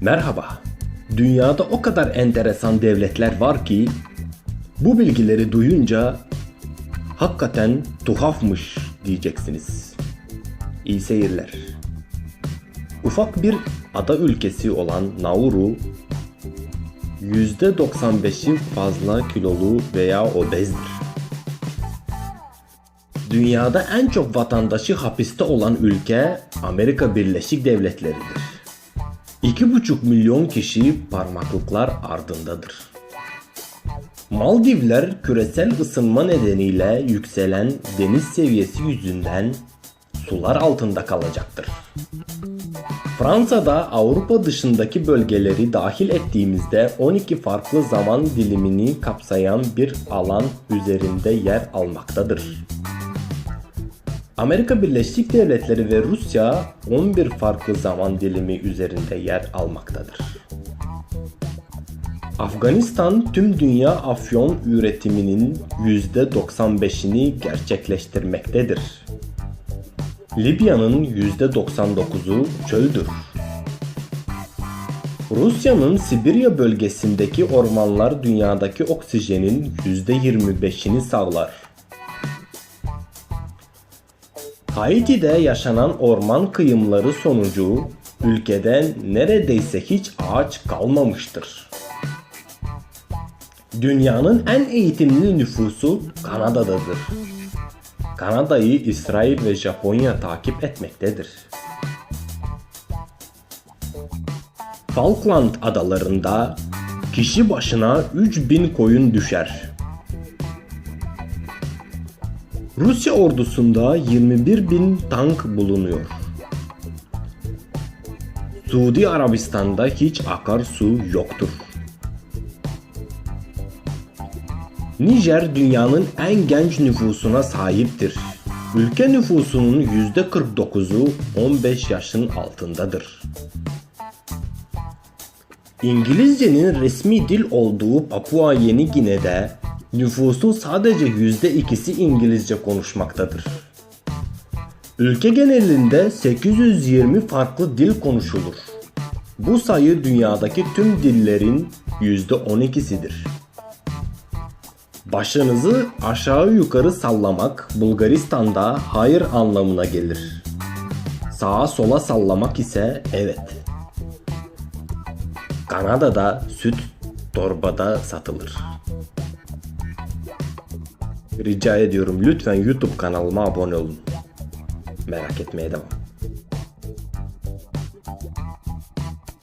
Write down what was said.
Merhaba. Dünyada o kadar enteresan devletler var ki bu bilgileri duyunca hakikaten tuhafmış diyeceksiniz. İyi seyirler. Ufak bir ada ülkesi olan Nauru %95'i fazla kilolu veya obezdir. Dünyada en çok vatandaşı hapiste olan ülke Amerika Birleşik Devletleri'dir. 2,5 milyon kişi parmaklıklar ardındadır. Maldivler küresel ısınma nedeniyle yükselen deniz seviyesi yüzünden sular altında kalacaktır. Fransa'da Avrupa dışındaki bölgeleri dahil ettiğimizde 12 farklı zaman dilimini kapsayan bir alan üzerinde yer almaktadır. Amerika Birleşik Devletleri ve Rusya 11 farklı zaman dilimi üzerinde yer almaktadır. Afganistan tüm dünya afyon üretiminin %95'ini gerçekleştirmektedir. Libya'nın %99'u çöldür. Rusya'nın Sibirya bölgesindeki ormanlar dünyadaki oksijenin %25'ini sağlar. Haiti'de yaşanan orman kıyımları sonucu ülkede neredeyse hiç ağaç kalmamıştır. Dünyanın en eğitimli nüfusu Kanada'dadır. Kanada'yı İsrail ve Japonya takip etmektedir. Falkland adalarında kişi başına 3000 koyun düşer. Rusya ordusunda 21 bin tank bulunuyor. Suudi Arabistan'da hiç akarsu yoktur. Nijer dünyanın en genç nüfusuna sahiptir. Ülke nüfusunun %49'u 15 yaşın altındadır. İngilizcenin resmi dil olduğu Papua Yeni Gine'de nüfusun sadece %2'si İngilizce konuşmaktadır. Ülke genelinde 820 farklı dil konuşulur. Bu sayı dünyadaki tüm dillerin %12'sidir. Başınızı aşağı yukarı sallamak Bulgaristan'da hayır anlamına gelir. Sağa sola sallamak ise evet. Kanada'da süt torbada satılır. Rica ediyorum lütfen YouTube kanalıma abone olun. Merak etmeye devam.